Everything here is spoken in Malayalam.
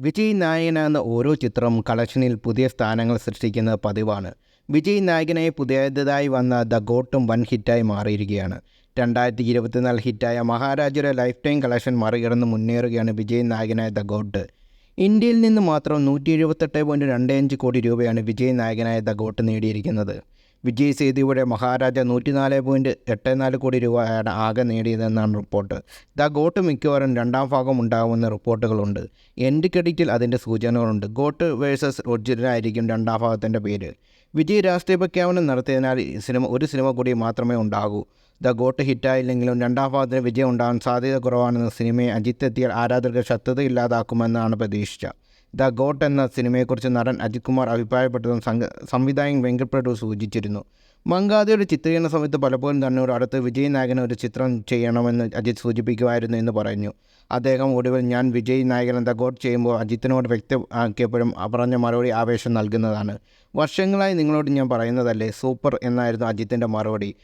വിജയ് നായകനാകുന്ന ഓരോ ചിത്രം കളക്ഷനിൽ പുതിയ സ്ഥാനങ്ങൾ സൃഷ്ടിക്കുന്നത് പതിവാണ്. വിജയ് നായകനായി പുതിയതായി വന്ന ദ ഗോട്ടും വൻ ഹിറ്റായി മാറിയിരിക്കുകയാണ്. രണ്ടായിരത്തി ഇരുപത്തിനാല് ഹിറ്റായ മഹാരാജയുടെ ലൈഫ് ടൈം കളക്ഷൻ മറികടന്ന് മുന്നേറുകയാണ് വിജയ് നായകനായ ദ ഗോട്ട്. ഇന്ത്യയിൽ നിന്ന് മാത്രം നൂറ്റി എഴുപത്തെട്ട് പോയിന്റ് രണ്ട് അഞ്ച് കോടി രൂപയാണ് വിജയ് നായകനായ ദ ഗോട്ട് നേടിയിരിക്കുന്നത്. വിജയ് സേതുവിടെ മഹാരാജ നൂറ്റിനാല് പോയിന്റ് എട്ട് നാല് കോടി രൂപയാണ് ആകെ നേടിയതെന്നാണ് റിപ്പോർട്ട്. ദ ഗോട്ട് മിക്കവാറും രണ്ടാം ഭാഗം ഉണ്ടാകുമെന്ന് റിപ്പോർട്ടുകളുണ്ട്. എൻഡ് ക്രെഡിറ്റിൽ അതിന്റെ സൂചനകളുണ്ട്. ഗോട്ട് വേഴ്സസ് ഒറിജിനലായിരിക്കും രണ്ടാം ഭാഗത്തിന്റെ പേര്. വിജയ് രാഷ്ട്രീയ പ്രഖ്യാപനം നടത്തിയതിനാൽ സിനിമ ഒരു സിനിമ കൂടി മാത്രമേ ഉണ്ടാകൂ. ദ ഗോട്ട് ഹിറ്റായില്ലെങ്കിലും രണ്ടാം ഭാഗത്തിന് വിജയം ഉണ്ടാകാൻ സാധ്യത കുറവാണെന്ന് സിനിമയെ അജിത്ത് എത്തിയാൽ ആരാധകർക്ക് ശത്രുത ഇല്ലാതാക്കുമെന്നാണ് പ്രതീക്ഷിച്ച. ദ ഗോട്ട് എന്ന സിനിമയെക്കുറിച്ച് നടൻ അജിത് കുമാർ അഭിപ്രായപ്പെട്ടതും സംവിധായകൻ വെങ്കപ്രഭു സൂചിച്ചിരുന്നു. മങ്കാദിയുടെ ചിത്രീകരണ സമയത്ത് പലപ്പോഴും തന്നോട് അടുത്ത് വിജയ് നായകന് ഒരു ചിത്രം ചെയ്യണമെന്ന് അജിത് സൂചിപ്പിക്കുമായിരുന്നു എന്ന് പറഞ്ഞു അദ്ദേഹം ഒടുവിൽ ഞാൻ വിജയ് നായകൻ ദ ഗോട്ട് ചെയ്യുമ്പോൾ അജിത്തിനോട് വ്യക്തമാക്കിയപ്പോഴും പറഞ്ഞ മറുപടി ആവേശം നൽകുന്നതാണ്. വർഷങ്ങളായി നിങ്ങളോട് ഞാൻ പറയുന്നതല്ലേ സൂപ്പർ എന്നായിരുന്നു അജിത്തിന്റെ മറുപടി.